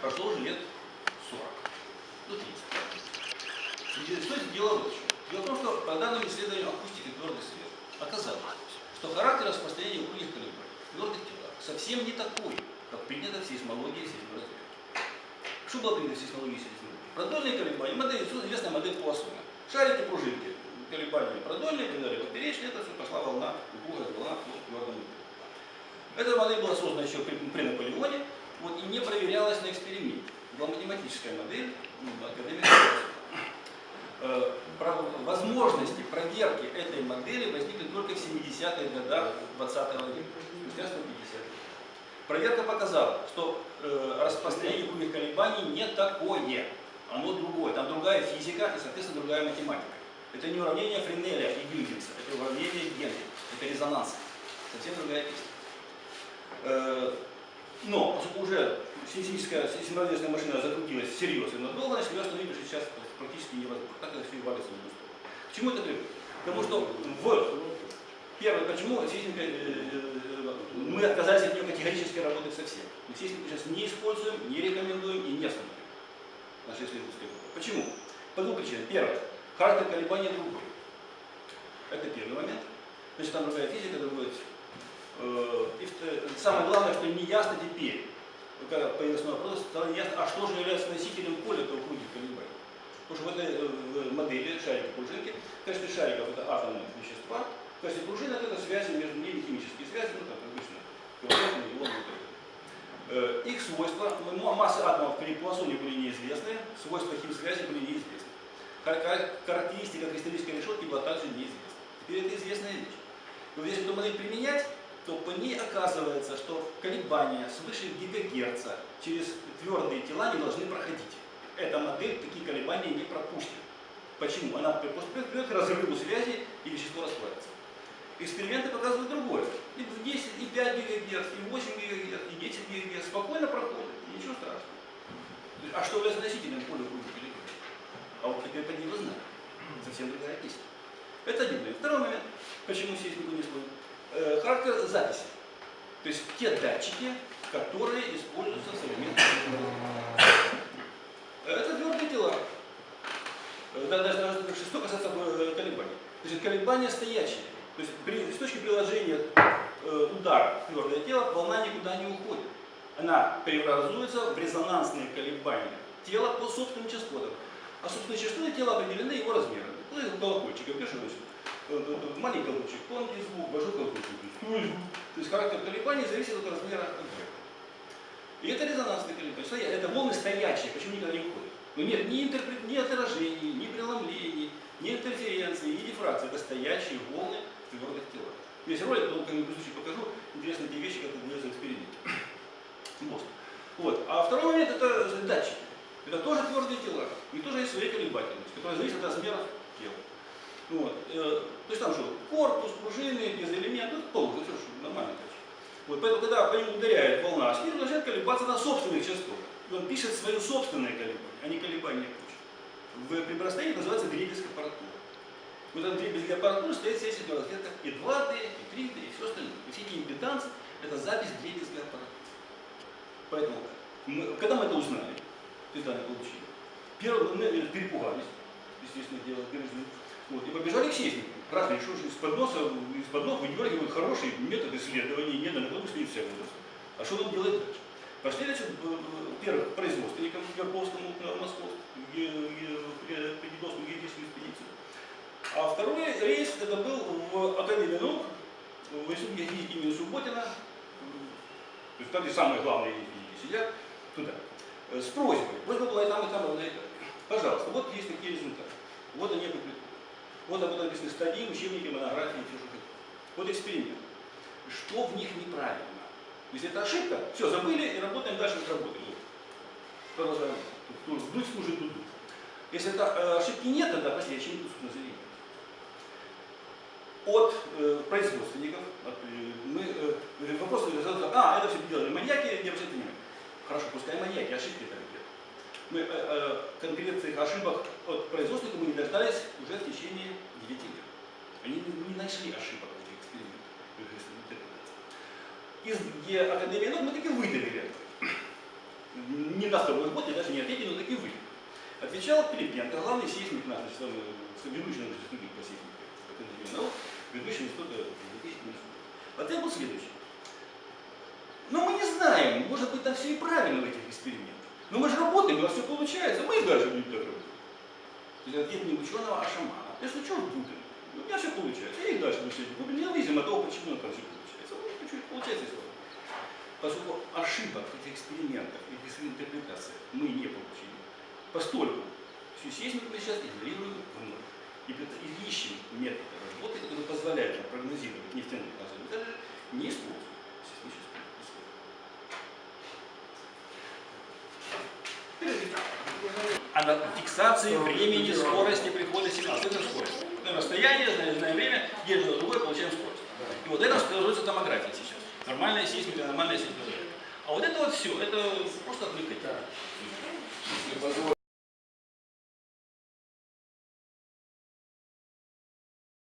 прошло уже лет 40. Ну, 30. И суть дела вот. Дело в том, что по данным исследованию акустики твердых свет оказалось, что характер распространения упругих колебаний в твердых телах совсем не такой, как принято в сейсмологии и сейсморазведке. Что было принято в сейсмологии и сейсморазведке? Продольные колебания, модель, известная модель Пуассона. Шарики, пружинки, колебания продольные, придали поперечные, это все пошла волна, упругая волна по твердому. Эта модель была создана еще при, при Наполеоне вот, и не проверялась на эксперименте. Была математическая модель ну, э, возможности проверки этой модели возникли только в 70-х годах 20 века, спустя 150 лет. Проверка показала, что э, распространение круглых колебаний не такое, оно другое, там другая физика и, соответственно, другая математика. Это не уравнение Френеля и Гюйгенса, это уравнение Генри, это резонанс. Совсем другая песня. Но, уже сейсмическая, сейсмологическая машина закрутилась серьезно и надолго, значит, ее остановить уже сейчас практически невозможно. Так это все и валится сторону. К чему это приводит? Потому что в первое, почему сейсмика, э, э, мы отказались от нее категорически работать совсем. Мы сейсмику сейчас не используем, не рекомендуем и не смотрим. Наши исследовательские группы. Почему? По двум причинам. Первое. Характер колебания другой. Это первый момент. Есть там другая физика. Э, и самое главное, что не ясно теперь, когда появился вопрос, стало ясно, а что же является носителем поля этого круги колебаний. Потому что в этой э, модели шарика пружинки, в качестве шариков это атомные вещества, в качестве пружинок это связи между ними, химические связи, ну как обычно, э, их свойства, массы атомов при Пуассоне были неизвестны, свойства химсвязи были неизвестны. Характеристика кристаллической решетки была также неизвестна. Теперь это известная вещь. Но если эту модель применять, то по ней оказывается, что колебания свыше гигагерца через твердые тела не должны проходить. Эта модель такие колебания не пропустит. Почему? Она придет к разрыву связи и вещество расплавится. Эксперименты показывают другое. И 10, и 5 ГГц, и 8 ГГц, и 10 ГГц спокойно проходят, ничего страшного. А что является носителем поля колебаний? А вот теперь под него знаем. Совсем другая песня. Это один момент. Второй момент. Почему сейсмику не служит? Э, характер записи. То есть те датчики, которые используются в современных Это твердые тела. Э, даже, даже что касается э, колебаний. То есть колебания стоячие. То есть при, с точки приложения э, удара в твердое тело волна никуда не уходит. Она преобразуется в резонансные колебания тела по собственным частотам. А собственные частоты тела определены его размером. Ну, колокольчик, я пишу, маленький колокольчик, тонкий звук, большой колокольчик, звук. То есть характер колебаний зависит от размера объекта. И это резонансные колебания. Это волны стоячие, почему никогда не уходят. Но нет ни, интерпрет, ни отражений, ни преломлений, ни интерференции, ни дифракции. Это стоячие волны в твердых телах. Есть ролик, но как-нибудь случае покажу интересные те вещи, как в эксперименте. Мозг. Вот. А второй момент это датчики. Это тоже твердые тела. И тоже есть свои колебательности, которые зависят от размеров. Вот. Э, то есть там что, корпус, пружины, безэлемент, ну, полностью все, что нормально. Вот, поэтому, когда по нему ударяет волна, спирт начинает колебаться на собственных частотах. Он пишет свое собственное колебание, а не колебание почвы. В приборостроении называется дребезгая аппаратура. Вот эта дребезгая аппаратура стоит в сессии разрезках и 2D, и 3D, и все остальное. И все эти импедансы – это запись дребезгой аппаратуры. Поэтому, мы, когда мы это узнали, есть данные получили, первым мы перепугались, естественно, дело, вот, и побежали к сейсмику. Разные, что из-под носа, из-под ног выдергивают хороший метод исследований, не с ним все А что нам делать дальше? Пошли, значит, первых производственникам Верховскому, Московскому, Победонскую геодезическую экспедицию. А второй рейс это был в Академии наук, в институте физики имени Субботина, то есть там, где самые главные физики сидят, туда, с просьбой. Просьба была и там, и там, и там. Пожалуйста, вот есть такие результаты. Вот они опубликованы. Вот об этом написаны статьи, учебники, монографии, хотите. Вот эксперимент. Что в них неправильно? Если это ошибка, все, забыли и работаем дальше, как работали. Продолжаем. Вдуть служит дуду. Если это э, ошибки нет, тогда простите, чем тут назовем? От э, производственников, от, э, мы, э, вопрос, а, это все делали маньяки, не обращайте внимания. Хорошо, пускай маньяки, ошибки это мы э, э, конкретных ошибок от производственника мы не дождались уже в течение 9 лет. Они не, не нашли ошибок в этих экспериментах. Из Академии наук мы таки выдавили не на второй год, я даже не ответил, но так и вы. Отвечал Пилипенко, главный сейсмик наш, э, ведущий наш студии по сейсмике, Академии наук, ведущий института 2000 Ответ был следующий. Но мы не знаем, может быть, там все и правильно в этих экспериментах. Но мы же работаем, у нас все получается, мы и дальше будем так работать. То не ученого, а шамана. Я что, ж будем? У меня все получается, я и дальше буду сидеть. Будем независимо от того, почему там все получается. У меня чуть получается слава. Поскольку ошибок этих экспериментах, в этих интерпретациях мы не получили. Постольку всю сейсмику мы сейчас игнорируем вновь. И ищем методы работы, которые позволяют нам прогнозировать нефтяные газовые не используя сейсмическую А на фиксации времени, скорости прихода сигнала. Это скорость. На расстояние, знаем, знаем время, едем на другое, получаем скорость. И вот это называется томография сейчас. Нормальная сейсмика, нормальная сейсмика. А вот это вот все, это просто отвлекать.